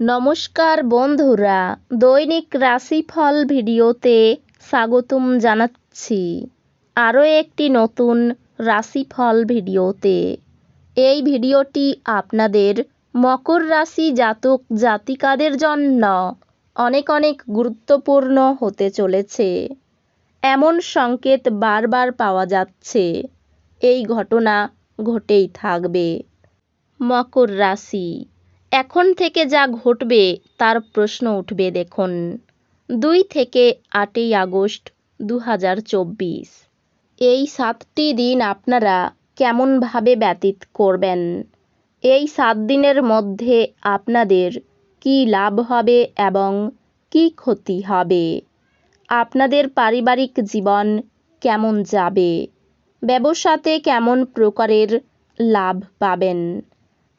নমস্কার বন্ধুরা, দৈনিক রাশিফল ভিডিওতে স্বাগতম জানাচ্ছি। আরও একটি নতুন রাশিফল ভিডিওতে। এই ভিডিওটি আপনাদের মকর রাশি জাতক জাতিকাদের জন্য অনেক অনেক গুরুত্বপূর্ণ হতে চলেছে। এমন সংকেত বারবার পাওয়া যাচ্ছে। এই ঘটনা ঘটেই থাকবে। মকর রাশি এখন থেকে যা ঘটবে তার প্রশ্ন উঠবে দেখুন। দুই থেকে আটই আগস্ট দু হাজার চব্বিশ। এই সাতটি দিন আপনারা কেমনভাবে ব্যতীত করবেন? এই সাত দিনের মধ্যে আপনাদের কি লাভ হবে এবং কি ক্ষতি হবে? আপনাদের পারিবারিক জীবন কেমন যাবে? ব্যবসাতে কেমন প্রকারের লাভ পাবেন?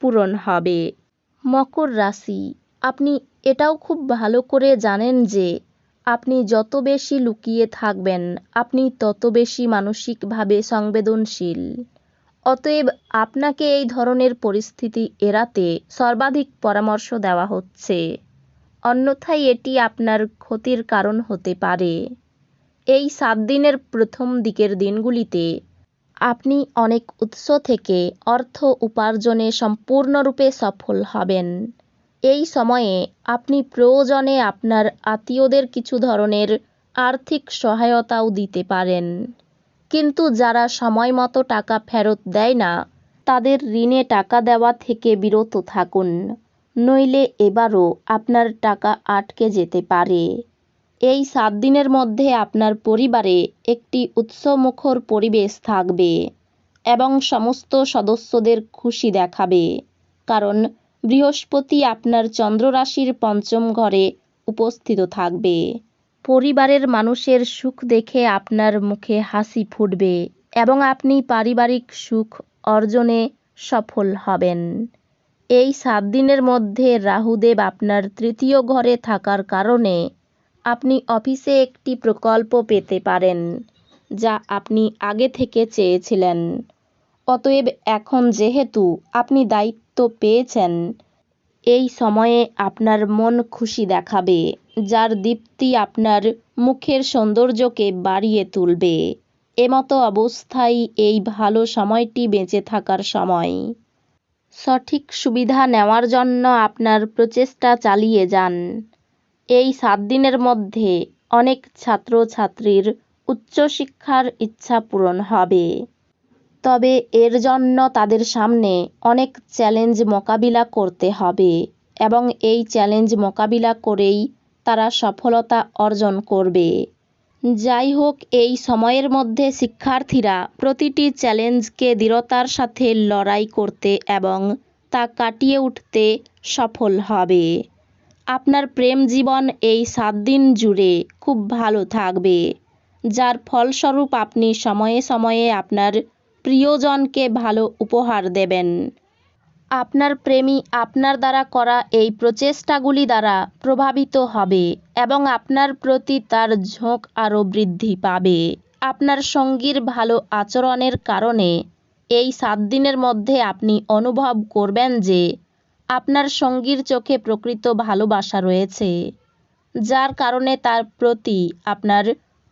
পূরণ হবে। মকর রাশি, আপনি এটাও খুব ভালো করে জানেন যে আপনি যত বেশি লুকিয়ে থাকবেন, আপনি তত বেশি মানসিকভাবে সংবেদনশীল। অতএব আপনাকে এই ধরনের পরিস্থিতি এড়াতে সর্বাধিক পরামর্শ দেওয়া হচ্ছে। অন্যথায় এটি আপনার ক্ষতির কারণ হতে পারে। এই সাত দিনের প্রথম দিকের দিনগুলিতে আপনি অনেক উৎস থেকে অর্থ উপার্জনে সম্পূর্ণরূপে সফল হবেন। এই সময়ে আপনি প্রয়োজনে আপনার আত্মীয়দের কিছু ধরনের আর্থিক সহায়তাও দিতে পারেন। কিন্তু যারা সময় মতো টাকা ফেরত দেয় না, তাদের ঋণে টাকা দেওয়া থেকে বিরত থাকুন, নইলে এবারও আপনার টাকা আটকে যেতে পারে। এই সাত দিনের মধ্যে আপনার পরিবারে একটি উৎসমুখর পরিবেশ থাকবে এবং সমস্ত সদস্যদের খুশি দেখাবে। কারণ বৃহস্পতি আপনার চন্দ্ররাশির পঞ্চম ঘরে উপস্থিত থাকবে। পরিবারের মানুষের সুখ দেখে আপনার মুখে হাসি ফুটবে এবং আপনি পারিবারিক সুখ অর্জনে সফল হবেন। এই সাত দিনের মধ্যে রাহুদেব আপনার তৃতীয় ঘরে থাকার কারণে আপনি অফিসে একটি প্রকল্প পেতে পারেন, যা আপনি আগে থেকে চেয়েছিলেন। অতএব এখন যেহেতু আপনি দায়িত্ব পেয়েছেন, এই সময়ে আপনার মন খুশি দেখাবে, যার দীপ্তি আপনার মুখের সৌন্দর্যকে বাড়িয়ে তুলবে। এমতো অবস্থায় এই ভালো সময়টি বেঁচে থাকার সময়। সঠিক সুবিধা নেওয়ার জন্য আপনার প্রচেষ্টা চালিয়ে যান। এই সাত দিনের মধ্যে অনেক ছাত্রছাত্রীর উচ্চশিক্ষার ইচ্ছা পূরণ হবে। তবে এর জন্য তাদের সামনে অনেক চ্যালেঞ্জ মোকাবিলা করতে হবে এবং এই চ্যালেঞ্জ মোকাবিলা করেই তারা সফলতা অর্জন করবে। যাই হোক, এই সময়ের মধ্যে শিক্ষার্থীরা প্রতিটি চ্যালেঞ্জকে দৃঢ়তার সাথে লড়াই করতে এবং তা কাটিয়ে উঠতে সফল হবে। আপনার প্রেম জীবন এই সাত দিন জুড়ে খুব ভালো থাকবে। যার ফলস্বরূপ আপনি সময়ে সময়ে আপনার প্রিয়জনকে ভালো উপহার দেবেন। আপনার প্রেমী আপনার দ্বারা করা এই প্রচেষ্টাগুলি দ্বারা প্রভাবিত হবে এবং আপনার প্রতি তার ঝোঁক আরও বৃদ্ধি পাবে। আপনার সঙ্গীর ভালো আচরণের কারণে এই সাত দিনের মধ্যে আপনি অনুভব করবেন যে আপনার সঙ্গীর চোখে প্রকৃত ভালোবাসা রয়েছে, যার কারণে তার প্রতি আপনার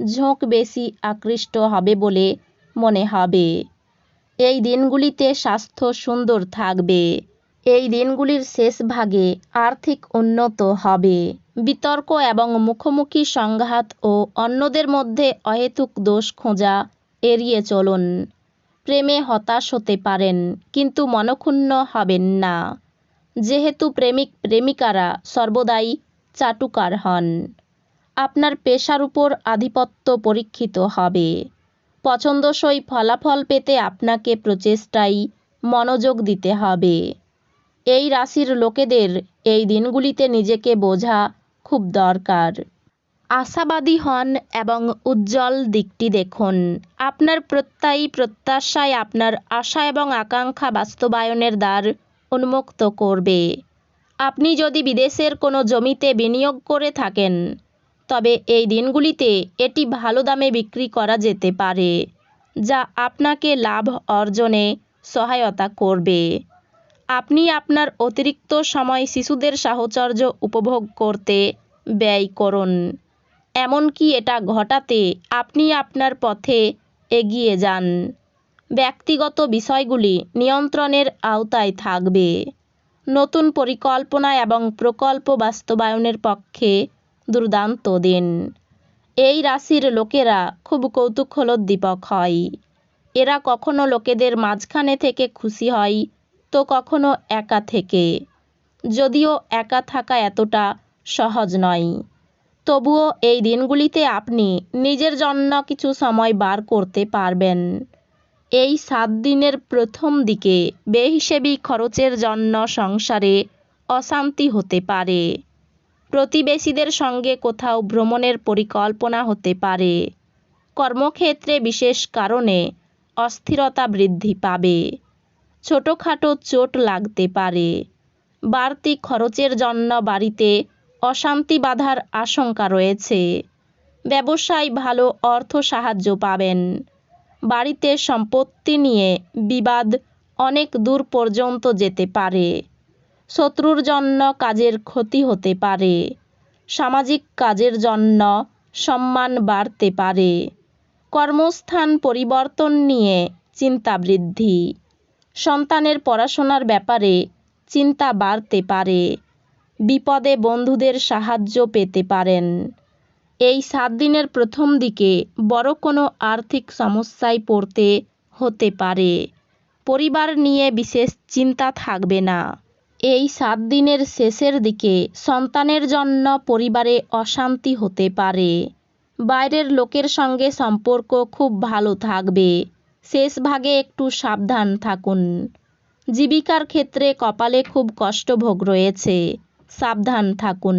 ঝোঁক বেশি আকৃষ্ট হবে বলে মনে হবে। এই দিনগুলিতে স্বাস্থ্য সুন্দর থাকবে। এই দিনগুলির শেষ ভাগে আর্থিক উন্নত হবে। বিতর্ক এবং মুখোমুখি সংঘাত ও অন্যদের মধ্যে অহেতুক দোষ খোঁজা এড়িয়ে চলুন। প্রেমে হতাশ হতে পারেন, কিন্তু মনক্ষুণ্ণ হবেন না। যেহেতু প্রেমিক প্রেমিকারা সর্বদাই চাটুকার হন, আপনার পেশার উপর আধিপত্য পরীক্ষিত হবে। পছন্দসই ফলাফল পেতে আপনাকে প্রচেষ্টায় মনোযোগ দিতে হবে। এই রাশির লোকেদের এই দিনগুলিতে নিজেকে বোঝা খুব দরকার। আশাবাদী হন এবং উজ্জ্বল দিকটি দেখুন। আপনার প্রত্যয়ী প্রত্যাশায় আপনার আশা এবং আকাঙ্ক্ষা বাস্তবায়নের দ্বার উন্মুক্ত করবে। আপনি যদি বিদেশের কোনো জমিতে বিনিয়োগ করে থাকেন, তবে এই দিনগুলিতে এটি ভালো দামে বিক্রি করা যেতে পারে, যা আপনাকে লাভ অর্জনে সহায়তা করবে। আপনি আপনার অতিরিক্ত সময় শিশুদের সাহচর্য উপভোগ করতে ব্যয় করুন। এমনকি এটা ঘটাতে আপনি আপনার পথে এগিয়ে যান। ব্যক্তিগত বিষয়গুলি নিয়ন্ত্রণের আওতায় থাকবে। নতুন পরিকল্পনা এবং প্রকল্প বাস্তবায়নের পক্ষে দুর্দান্ত দিন। এই রাশির লোকেরা খুব কৌতূহলোদ্দীপক হয়। এরা কখনো লোকেদের মাঝখানে থেকে খুশি হয়, তো কখনো একা থেকে। যদিও একা থাকা এতটা সহজ নয়। তবুও এই দিনগুলিতে আপনি নিজের জন্য কিছু সময় বার করতে পারবেন। এই সাত দিনের প্রথম দিকে বেহিসেবি খরচের জন্য সংসারে অশান্তি হতে পারে। প্রতিবেশীদের সঙ্গে কোথাও ভ্রমণের পরিকল্পনা হতে পারে। কর্মক্ষেত্রে বিশেষ কারণে অস্থিরতা বৃদ্ধি পাবে। ছোটোখাটো চোট লাগতে পারে। বাড়তি খরচের জন্য বাড়িতে অশান্তি বাধার আশঙ্কা রয়েছে। ব্যবসায় ভালো অর্থ সাহায্য পাবেন। বাড়িতে সম্পত্তি নিয়ে বিবাদ অনেক দূর পর্যন্ত যেতে পারে। শত্রুর জন্য কাজের ক্ষতি হতে পারে। সামাজিক কাজের জন্য সম্মান বাড়তে পারে। কর্মস্থান পরিবর্তন নিয়ে চিন্তা বৃদ্ধি। সন্তানের পড়াশোনার ব্যাপারে চিন্তা বাড়তে পারে। বিপদে বন্ধুদের সাহায্য পেতে পারেন। এই সাত দিনের প্রথম দিকে বড় কোনো আর্থিক সমস্যায় পড়তে হতে পারে। পরিবার নিয়ে বিশেষ চিন্তা থাকবে না। এই সাত দিনের শেষের দিকে সন্তানের জন্য পরিবারে অশান্তি হতে পারে। বাইরের লোকের সঙ্গে সম্পর্ক খুব ভালো থাকবে। শেষ ভাগে একটু সাবধান থাকুন। জীবিকার ক্ষেত্রে কপালে খুব কষ্টভোগ রয়েছে। সাবধান থাকুন।